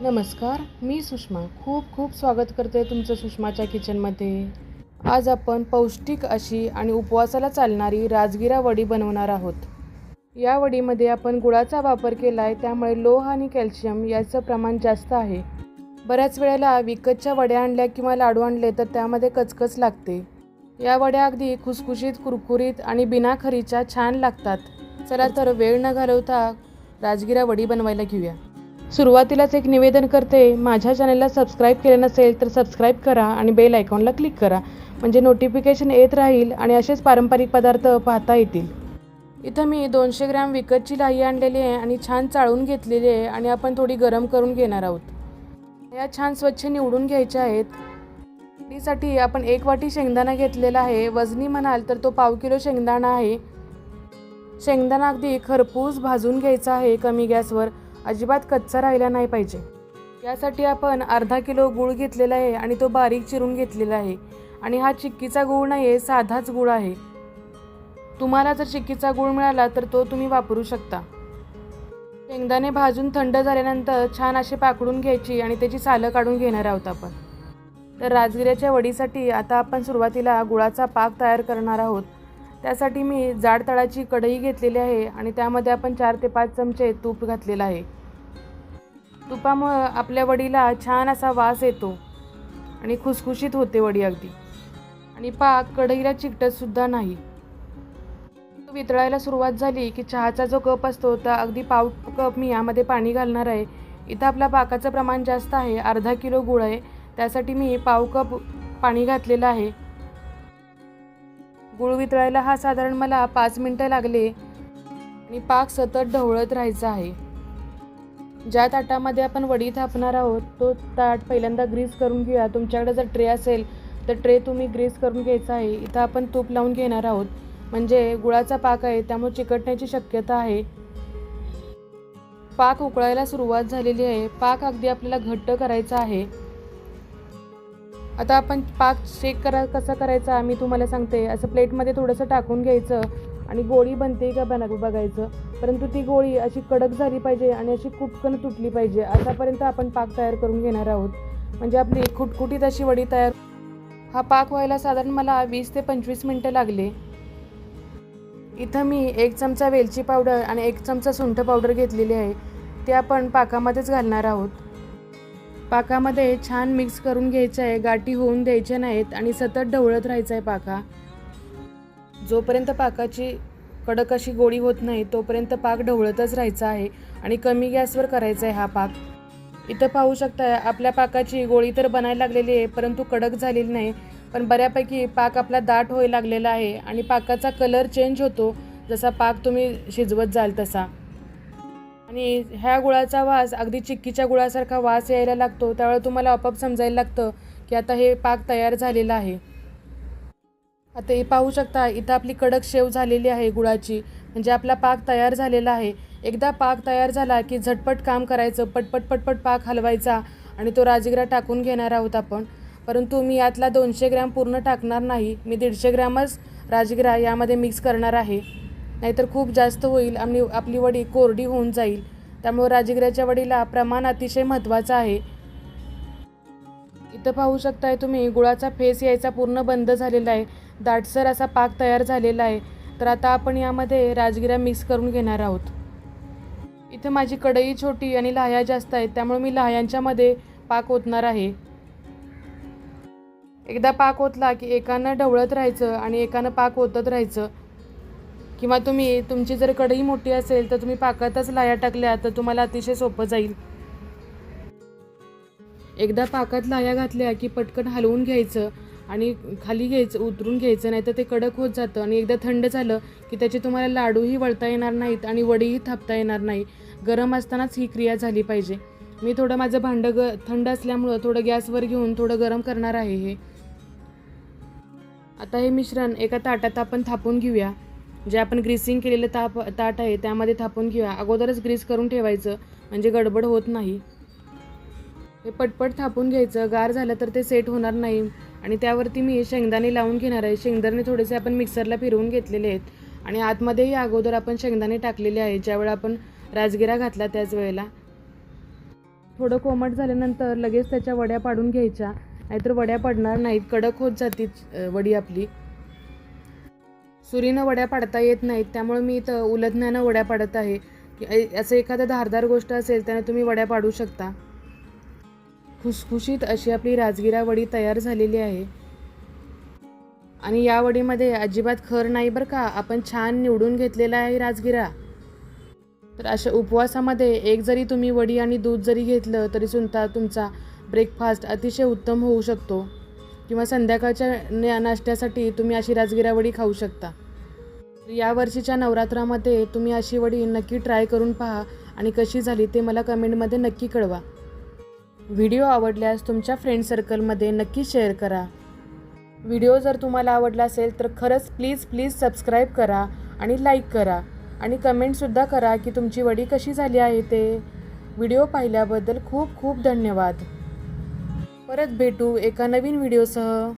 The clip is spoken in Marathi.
नमस्कार मी सुषमा. खूप खूप स्वागत करते तुमचं सुषमाच्या किचनमध्ये. आज आपण पौष्टिक अशी आणि उपवासाला चालणारी राजगिरा वडी बनवणार आहोत. या वडीमध्ये आपण गुळाचा वापर केला आहे त्यामुळे लोह आणि कॅल्शियम याचं प्रमाण जास्त आहे. बऱ्याच वेळेला विकतच्या वड्या आणल्या किंवा लाडू आणले तर त्यामध्ये कचकच लागते. या वड्या अगदी खुसखुशीत कुरकुरीत आणि बिना खरीच्या छान लागतात. चला तर वेळ न घालवता राजगिरा वडी बनवायला घेऊया. सुरुवातीलाच एक निवेदन करते माझ्या चॅनलला सबस्क्राईब केले नसेल तर सबस्क्राईब करा आणि बेल आयकॉनला क्लिक करा. म्हणजे नोटिफिकेशन येत राहील आणि असेच पारंपरिक पदार्थ पाहता येतील. इथं मी दोनशे ग्रॅम विकतची लाही आणलेली आहे आणि छान चाळून घेतलेली आहे आणि आपण थोडी गरम करून घेणार आहोत. या छान स्वच्छ निवडून घ्यायच्या आहेत. वडीसाठी आपण एक वाटी शेंगदाणा घेतलेला आहे. वजनी म्हणाल तर तो पाव किलो शेंगदाणा आहे. शेंगदाणा अगदी खरपूस भाजून घ्यायचा आहे कमी गॅसवर. अजिबात कच्चा राहिला नाही पाहिजे. यासाठी आपण अर्धा किलो गूळ घेतलेला आहे आणि तो बारीक चिरून घेतलेला आहे. आणि हा चिक्कीचा गूळ नाही आहे साधाच गूळ आहे. तुम्हाला जर चिक्कीचा गूळ मिळाला तर तो तुम्ही वापरू शकता. शेंगदाणे भाजून थंड झाल्यानंतर छान असे पाकडून घ्यायची आणि त्याची सालं काढून घेणार आहोत आपण. तर राजगिऱ्याच्या वडीसाठी आता आपण सुरुवातीला गुळाचा पाक तयार करणार आहोत. त्यासाठी मी जाड तळाची कढई घेतलेली आहे आणि त्यामध्ये आपण चार ते पाच चमचे तूप घातलेलं आहे. तुपामुळं आपल्या वडीला छान असा वास येतो आणि खुसखुशीत होते वडी अगदी. आणि पाक कढईला चिकटतसुद्धा नाही. वितळायला सुरुवात झाली की चहाचा जो कप असतो तर अगदी पाव कप मी यामध्ये पाणी घालणार आहे. इथं आपल्या पाकाचं प्रमाण जास्त आहे अर्धा किलो गुळ आहे. त्यासाठी मी पाव कप पाणी घातलेलं आहे. गुळ वितळायला हा साधारण मला पाच मिनटं लागले. आणि पाक सतत ढवळत राहायचा आहे. ज्या ताटामध्ये आपण वडी थापणार आहोत तो ताट पहिल्यांदा ग्रीस करून घेऊया. तुमच्याकडे जर ट्रे असेल तर ट्रे तुम्ही ग्रीस करून घ्यायचा आहे. इथं आपण तूप लावून घेणार आहोत. म्हणजे गुळाचा पाक आहे त्यामुळे चिकटण्याची शक्यता आहे. पाक उकळायला सुरुवात झालेली आहे. पाक अगदी आपल्याला घट्ट करायचा आहे. आता आपण पाक शेक करा कसा करायचा मी तुम्हाला सांगते. असं प्लेटमध्ये थोडंसं टाकून घ्यायचं. आणि गोळी बनते का बना बघायचं. परंतु ती गोळी अशी कडक झाली पाहिजे आणि अशी कुटकन तुटली पाहिजे असापर्यंत आपण पाक तयार करून घेणार आहोत. म्हणजे आपली खुटखुटीत अशी वडी तयार हा पाक व्हायला साधारण मला वीस ते पंचवीस मिनटं लागले. इथं मी एक चमचा वेलची पावडर आणि एक चमचा सुंठ पावडर घेतलेली आहे. ते आपण पाकामध्येच घालणार आहोत. पाकामध्ये छान मिक्स करून घ्यायचं आहे. गाठी होऊन द्यायच्या नाहीत आणि सतत ढवळत राहायचं आहे पाका. जोपर्यंत पाकाची कडक अशी गोळी होत नाही तोपर्यंत पाक ढवळतच राहायचा आहे आणि कमी गॅसवर करायचा आहे हा पाक. इथं पाहू शकता आपल्या पाकाची गोळी तर बनायला लागलेली आहे परंतु कडक झालेली नाही पण बऱ्यापैकी पाक आपला दाट होय लागलेला आहे आणि पाकाचा कलर चेंज होतो जसा पाक तुम्ही शिजवत जाल तसा. आणि ह्या गुळाचा वास अगदी चिक्कीच्या गुळासारखा वास यायला लागतो त्यावेळेला तुम्हाला आपोआप समजायला लागतं की आता हे पाक तयार झालेलं आहे. आता हे पाहू शकता इथं आपली कडक शेव झालेली आहे गुळाची. म्हणजे आपला पाक तयार झालेला आहे. एकदा पाक तयार झाला की झटपट काम करायचं पटपट पटपट पाक हलवायचा आणि तो राजगिरा टाकून घेणार आहोत आपण. परंतु मी यातला दोनशे ग्रॅम पूर्ण टाकणार नाही. मी दीडशे ग्रॅमच राजगिरा यामध्ये मिक्स करणार आहे. नाहीतर खूप जास्त होईल आणि आपली वडी कोरडी होऊन जाईल. त्यामुळे राजगिऱ्याच्या वडीला प्रमाण अतिशय महत्त्वाचं आहे. इथं पाहू शकताय तुम्ही गुळाचा फेस यायचा पूर्ण बंद झालेला आहे. दाटसर असा पाक तयार झालेला आहे तर आता आपण यामध्ये राजगिरा मिक्स करून घेणार आहोत. इथं माझी कढई छोटी आणि लाह्या जास्त आहेत त्यामुळे मी लाह्यांच्यामध्ये पाक ओतणार आहे. एकदा पाक ओतला की एकानं ढवळत राहायचं आणि एकानं पाक ओतत राहायचं. किंवा तुम्ही तुमची जर कढई मोठी असेल तर तुम्ही पाकातच लाह्या टाकल्या तर तुम्हाला अतिशय सोपं जाईल. एकदा पाकात लाह्या घातल्या की पटकन हलवून घ्यायचं आणि खाली घ्यायचं उतरून घ्यायचं नाही तर ते कडक होत जातं. आणि एकदा थंड झालं की त्याचे तुम्हाला लाडूही वळता येणार नाहीत आणि वडीही थापता येणार नाही. गरम असतानाच ही क्रिया झाली पाहिजे. मी थोडं माझं भांडं ग थंड असल्यामुळं थोडं गॅसवर घेऊन थोडं गरम करणार आहे हे. आता हे मिश्रण एका ताटात आपण थापून घेऊया. जे आपण ग्रीसिंग केलेलं ताप ताट आहे त्यामध्ये थापून घेऊया. अगोदरच ग्रीस करून ठेवायचं. म्हणजे गडबड होत नाही. हे पटपट थापून घ्यायचं. गार झालं तर ते सेट होणार नाही. आणि त्यावरती मी शेंगदाणे लावून घेणार आहे. शेंगदाणे थोडेसे आपण मिक्सरला फिरवून घेतलेले आहेत. आणि आतमध्येही अगोदर आपण शेंगदाणे टाकलेले आहे. ज्यावेळेला आपण राजगिरा घातला त्याच वेळेला. थोडं कोमट झाल्यानंतर लगेच त्याच्या वड्या पाडून घ्यायच्या. नाहीतर वड्या पडणार नाहीत. कडक होत जाती वडी आपली. सुरीनं वड्या पाडता येत नाहीत. त्यामुळे मी इथं उलथण्यानं वड्या पाडत आहे. की असं एखादं धारदार गोष्ट असेल त्यानं तुम्ही वड्या पाडू शकता. खुसखुशीत अशी आपली राजगिरा वडी तयार झालेली आहे. आणि या वडीमध्ये अजिबात खर नाही बरं का आपण छान निवडून घेतलेला आहे राजगिरा. तर अशा उपवासामध्ये एक जरी तुम्ही वडी आणि दूध जरी घेतलं तरी सुद्धा तुमचा ब्रेकफास्ट अतिशय उत्तम होऊ शकतो. किंवा संध्याकाळच्या नाश्त्यासाठी तुम्ही अशी राजगिरा वडी खाऊ शकता. या वर्षीच्या नवरात्रामध्ये तुम्ही अशी वडी नक्की ट्राय करून पहा आणि कशी झाली ते मला कमेंटमध्ये नक्की कळवा. व्हिडिओ आवडल्यास तुमच्या फ्रेंड सर्कलमध्ये नक्की शेअर करा. व्हिडिओ जर तुम्हाला आवडला असेल तर खरंच प्लीज प्लीज सबस्क्राईब करा आणि लाईक करा. आणि कमेंटसुद्धा करा की तुमची वडी कशी झाली आहे ते. व्हिडिओ पाहिल्याबद्दल खूप खूप धन्यवाद. परत भेटू एका नवीन व्हिडिओसह